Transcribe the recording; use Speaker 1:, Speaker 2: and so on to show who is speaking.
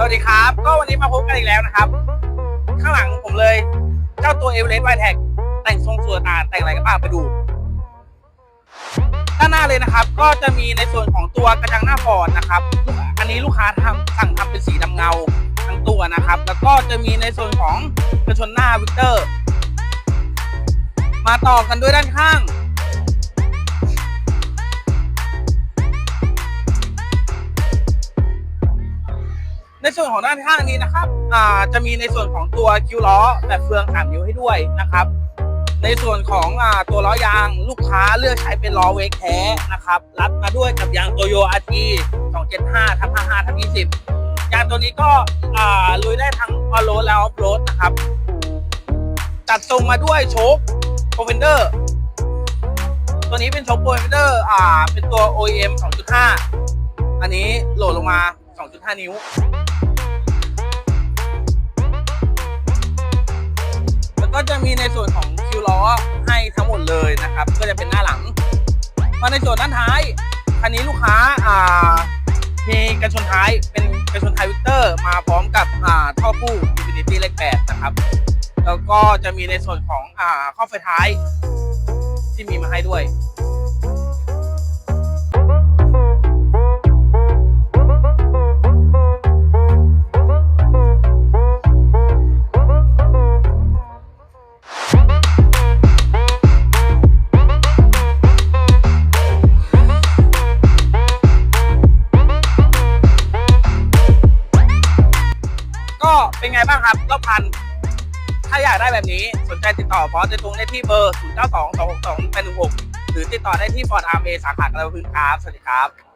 Speaker 1: สวัสดีครับ ก็วันนี้มาพบกันอีกแล้วนะครับ ข้างหลังผมเลย เจ้าตัวเอเวอเรสต์ไวแท็กแต่งทรงสวยตาแต่งอะไรกันบ้างไปดู ด้านหน้าเลยนะครับ ก็จะมีในส่วนของตัวกระจังหน้าฟอร์ดนะครับ อันนี้ลูกค้าทำสั่งทำเป็นสีดำเงาทั้งตัวนะครับ แล้วก็จะมีในส่วนของกระชนหน้าวิกเตอร์ มาต่อกันด้วยด้านข้าง ในส่วนของด้านข้างนี้นะครับอ่าจะมีในส่วนของตัวคิวล้อแบบเฟืองสามนิ้วให้ด้วยนะครับ ในส่วนของอ่าตัวล้อยางลูกค้าเลือกใช้เป็นล้อเวกแท้นะครับรัดมาด้วยกับยางโตโยอาร์ที275ทับ55ทับ20ยางตัวนี้ก็อ่าลุยได้ทั้งออโรดและออฟโรดนะครับจัดทรงมาด้วยโชคโปรเฟนเดอร์ตัวนี้เป็นโชคโปรเฟนเดอร์อ่าเป็นตัว OEM 2.5 อันนี้โหลดลงมา 2.5 นิ้ว แล้วก็จะมีในส่วนของคิวล้อให้ทั้งหมดเลยนะครับ ก็จะเป็นหน้าหลัง มาในส่วนด้านท้าย คันนี้ลูกค้าอ่ามีกระชนท้ายเป็นกระชนท้ายวิกเตอร์ มาพร้อมกับอ่าท่อคู่ Infinity เลขแปดนะครับ แล้วก็จะมีในส่วนของอ่าข้อไฟท้ายที่มีมาให้ด้วย เป็นไงบ้างครับรอบพัน ถ้าอยากได้แบบนี้สนใจติดต่อพอสจะตรงได้ที่เบอร์ 0 9 2 2 6 2 8 1 6 หรือติดต่อได้ที่ฟอร์ดอาร์เอสาขากระพื้นครับ สวัสดีครับ